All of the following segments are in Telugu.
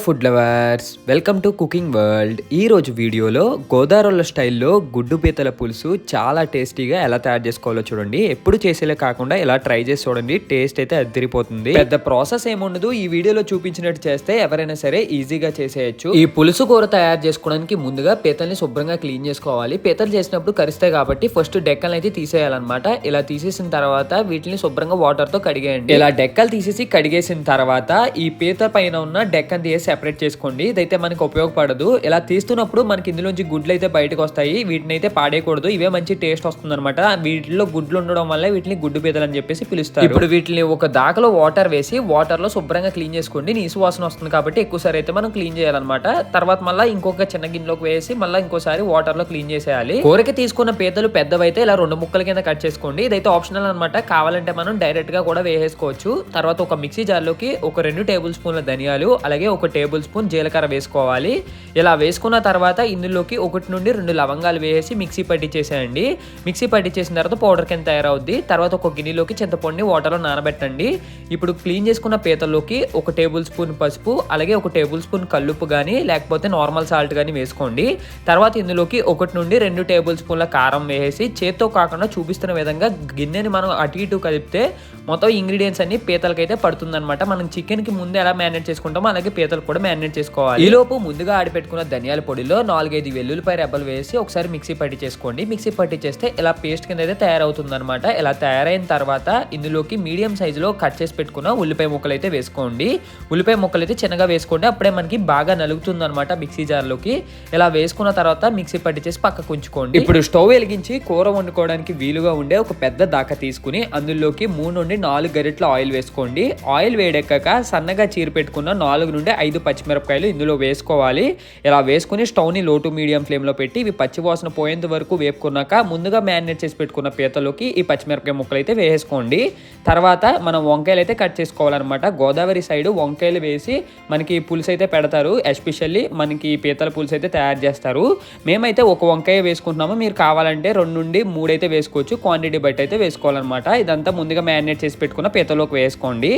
Food lovers welcome to cooking world. ఈ రోజు వీడియోలో గోదావరిల స్టైల్లో గుడ్డు పీతల పులుసు చాలా టేస్టీగా ఎలా తయారు చేసుకోవాలో చూడండి. ఎప్పుడు చేసేలా కాకుండా ఇలా ట్రై చేసి చూడండి టేస్ట్ అయితే అద్దరిపోతుంది. పెద్ద ప్రాసెస్ ఏముండదు ఈ వీడియోలో చూపించినట్టు చేస్తే ఎవరైనా సరే ఈజీగా చేసేయచ్చు. ఈ పులుసు కూర తయారు చేసుకోవడానికి ముందుగా పీతల్ని శుభ్రంగా క్లీన్ చేసుకోవాలి. పీతలు చేసినప్పుడు కరిస్తాయి కాబట్టి ఫస్ట్ డెక్కలు అయితే తీసేయాలన్నమాట. ఇలా తీసేసిన తర్వాత వీటిని శుభ్రంగా వాటర్తో కడిగేయండి. ఇలా డెక్కలు తీసేసి కడిగేసిన తర్వాత ఈ పీత పైన ఉన్న డెక్కని తీసి సెపరేట్ చేసుకోండి. ఇదైతే మనకి ఉపయోగపడదు. ఇలా తీస్తున్నప్పుడు మనకి ఇందులోంచి గుడ్లు అయితే బయటకు వస్తాయి. వీటిని అయితే పాడేయకూడదు. ఇవే మంచి టేస్ట్ వస్తుంది అనమాట వీటిలో గుడ్లు ఉండడం వల్ల వీటిని గుడ్డు పీతలు అని చెప్పేసి పిలుస్తారు. ఇప్పుడు వీటిని ఒక దాకలో వాటర్ వేసి వాటర్లో శుభ్రంగా క్లీన్ చేసుకోండి. నీసు వాసన వస్తుంది కాబట్టి ఎక్కువసారి అయితే మనం క్లీన్ చేయాలన్నమాట. తర్వాత మళ్ళీ ఇంకొక చిన్న గిన్నెలోకి వేసి మళ్ళీ ఇంకోసారి వాటర్లో క్లీన్ చేసేయాలి. కోరిక తీసుకున్న పీతలు పెద్దవైతే ఇలా రెండు ముక్కల కింద కట్ చేసుకోండి. ఇదైతే ఆప్షనల్ అనమాట కావాలంటే మనం డైరెక్ట్గా కూడా వేసేసుకోవచ్చు. తర్వాత ఒక మిక్సీ జార్లోకి ఒక రెండు టేబుల్ స్పూన్ల ధనియాలు అలాగే ఒక టేబుల్ స్పూన్ జీలకర్ర వేసుకోవాలి. ఇలా వేసుకున్న తర్వాత ఇందులోకి ఒకటి నుండి రెండు లవంగాలు వేసి మిక్సీ పట్టించేసేయండి మిక్సీ పట్టించేసిన తర్వాత పౌడర్ కింద తయారవుద్ది. తర్వాత ఒక గిన్నెలోకి చింతపండుని వాటర్లో నానబెట్టండి. ఇప్పుడు క్లీన్ చేసుకున్న పీతల్లోకి ఒక టేబుల్ స్పూన్ పసుపు అలాగే ఒక టేబుల్ స్పూన్ కల్లుప్పు కానీ లేకపోతే నార్మల్ సాల్ట్ కానీ వేసుకోండి. తర్వాత ఇందులోకి ఒకటి నుండి రెండు టేబుల్ స్పూన్ల కారం వేసి చేత్తో కాకుండా చూపిస్తున్న విధంగా గిన్నెని మనం అటు ఇటు కలిపితే మొత్తం ఇంగ్రీడియంట్స్ అన్ని పీతలకైతే పడుతుందన్నమాట. మనం చికెన్కి ముందు ఎలా మేనేజ్ చేసుకుంటామో అలాగే పీతలు కూడా మేనేజ్ చేసుకోవాలి. ఈ లోపు ముందుగా ఆడిపెట్టుకున్న ధనియాల పొడిలో నాలుగైదు వెల్లుల్లిపాయ రెబ్బలు వేసి ఒకసారి మిక్సీ పట్టి చేసుకోండి. మిక్సీ పట్టి చేస్తే ఇలా పేస్ట్ కింద అయితే తయారవుతుంది అనమాట ఇలా తయారైన తర్వాత ఇందులోకి మీడియం సైజులో కట్ చేసి పెట్టుకున్న ఉల్లిపాయ ముక్కలు అయితే వేసుకోండి. ఉల్లిపాయ ముక్కలు అయితే చిన్నగా వేసుకోండి. అప్పుడే మనకి బాగా నలుగుతుంది అనమాట మిక్సీ జార్లోకి. ఇలా వేసుకున్న తర్వాత మిక్సీ పట్టి చేసి పక్కకు ఉంచుకోండి. ఇప్పుడు స్టవ్ వెలిగించి కూర వండుకోవడానికి వీలుగా ఉండే ఒక పెద్ద దాకా తీసుకుని అందులోకి మూడు నుండి నాలుగు గరిటల ఆయిల్ వేసుకోండి. ఆయిల్ వేడెక్కాక సన్నగా చీర పెట్టుకున్న నాలుగు నుండి ఐదు పచ్చిమిరపకాయలు ఇందులో వేసుకోవాలి. ఇలా వేసుకుని స్టవ్ని లో టు మీడియం ఫ్లేమ్లో పెట్టి ఇవి పచ్చివాసన పోయేంత వరకు వేపుకున్నాక ముందుగా మ్యారినేట్ చేసి పెట్టుకున్న పీతలోకి ఈ పచ్చిమిరపకాయ ముక్కలు అయితే వేసుకోండి తర్వాత మనం వంకాయలు అయితే కట్ చేసుకోవాలన్నమాట. గోదావరి సైడ్ వంకాయలు వేసి మనకి పులుసు అయితే పెడతారు. ఎస్పెషల్లీ మనకి పీతల పులుసు అయితే తయారు చేస్తారు. మేమైతే ఒక వంకాయ వేసుకుంటున్నాము. మీరు కావాలంటే రెండు నుండి మూడు అయితే వేసుకోవచ్చు. క్వాంటిటీ బట్టి అయితే వేసుకోవాలన్నమాట. ఇదంతా ముందుగా మ్యారినేట్ చేసి పెట్టుకున్న పీతలోకి వేసుకోండి.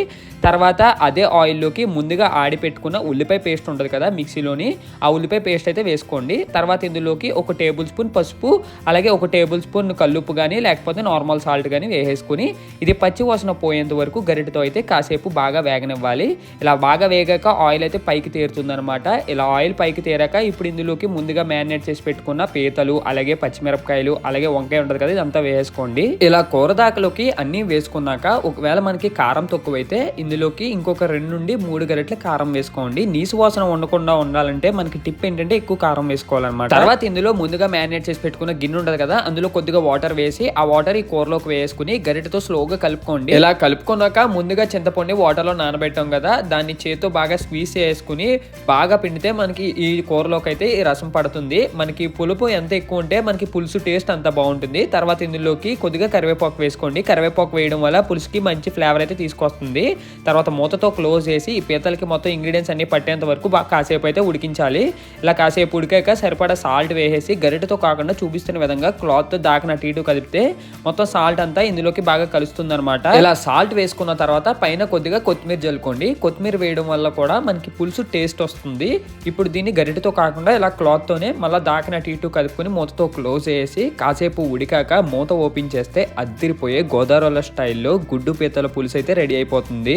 తర్వాత అదే ఆయిల్లోకి ముందుగా ఆడి పెట్టుకున్న ఉల్లిపాయ పేస్ట్ ఉంటుంది కదా మిక్సీలోని ఆ ఉల్లిపాయ పేస్ట్ అయితే వేసుకోండి. తర్వాత ఇందులోకి ఒక టేబుల్ స్పూన్ పసుపు అలాగే ఒక టేబుల్ స్పూన్ కల్లుప్పు కానీ లేకపోతే నార్మల్ సాల్ట్ కానీ వేసేసుకుని ఇది పచ్చి వాసన పోయేంత వరకు గరిటతో అయితే కాసేపు బాగా వేగనివ్వాలి. ఇలా బాగా వేగాక ఆయిల్ అయితే పైకి తేరుతుందనమాట ఇలా ఆయిల్ పైకి తేరాక ఇప్పుడు ఇందులోకి ముందుగా మ్యారినేట్ చేసి పెట్టుకున్న పీతలు అలాగే పచ్చిమిరపకాయలు అలాగే వంకాయ ఉంటుంది కదా ఇదంతా వేసుకోండి. ఇలా కూర దాకలోకి అన్నీ వేసుకున్నాక ఒకవేళ మనకి కారం తక్కువైతే ఇందులోకి ఇంకొక రెండు నుండి మూడు గరిటెల కారం వేసుకోండి. నీసు వాసన ఉండకుండా ఉండాలంటే మనకి టిప్ ఏంటంటే ఎక్కువ కారం వేసుకోవాలన్నమాట. తర్వాత ఇందులో ముందుగా మ్యారినేట్ చేసి పెట్టుకున్న గిన్నె ఉంటుంది కదా అందులో కొద్దిగా వాటర్ వేసి ఆ వాటర్ ఈ కూరలోకి వేసుకుని గరిటెతో స్లోగా కలుపుకోండి. ఇలా కలుపుకున్నాక ముందుగా చింతపండు వాటర్లో నానబెట్టాం కదా దాన్ని చేతితో బాగా స్క్వీజ్ చేసుకుని బాగా పిండితే మనకి ఈ కూరలోకి అయితే ఈ రసం పడుతుంది. మనకి పులుపు ఎంత ఎక్కువ ఉంటే మనకి పులుసు టేస్ట్ అంత బాగుంటుంది. తర్వాత ఇందులోకి కొద్దిగా కరివేపాకు వేసుకోండి. కరివేపాకు వేయడం వల్ల పులుసుకి మంచి ఫ్లేవర్ అయితే తీసుకొస్తుంది. తర్వాత మూతతో క్లోజ్ చేసి ఈ పీతలకి మొత్తం ఇంగ్రీడియంట్స్ అన్నీ పట్టేంత వరకు బాగా కాసేపు అయితే ఉడికించాలి. ఇలా కాసేపు ఉడికాక సరిపడా సాల్ట్ వేసేసి గరిటతో కాకుండా చూపిస్తున్న విధంగా క్లాత్ దాకిన అటు ఇటు కలిపితే మొత్తం సాల్ట్ అంతా ఇందులోకి బాగా కలుస్తుంది అనమాట ఇలా సాల్ట్ వేసుకున్న తర్వాత పైన కొద్దిగా కొత్తిమీర జల్లుకోండి. కొత్తిమీర వేయడం వల్ల కూడా మనకి పులుసు టేస్ట్ వస్తుంది. ఇప్పుడు దీన్ని గరిటతో కాకుండా ఇలా క్లాత్తోనే మళ్ళీ దాకిన అటు ఇటు కలుపుకొని మూతతో క్లోజ్ చేసి కాసేపు ఉడికాక మూత ఓపెన్ చేస్తే అద్దిరిపోయే గోదావరి స్టైల్లో గుడ్డు పీతల పులుసు అయితే రెడీ అయిపోతుంది.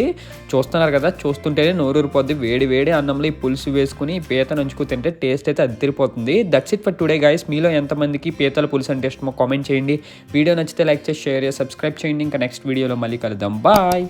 చూస్తున్నారు కదా? చూస్తుంటేనే నోరూరిపోద్ది వేడి వేడి అన్నంలో ఈ పులుసు వేసుకుని పీత నంచుకు తింటే టేస్ట్ అయితే అదిరిపోతుంది that's it for today guys మీలో ఎంతమందికి పీతల పులుసు అంటే ఇష్టమో కామెంట్ చేయండి. వీడియో నచ్చితే లైక్ చేసి షేర్ చేసి సబ్స్క్రైబ్ చేయండి. ఇంకా నెక్స్ట్ వీడియోలో మళ్ళీ కలుద్దాం. బాయ్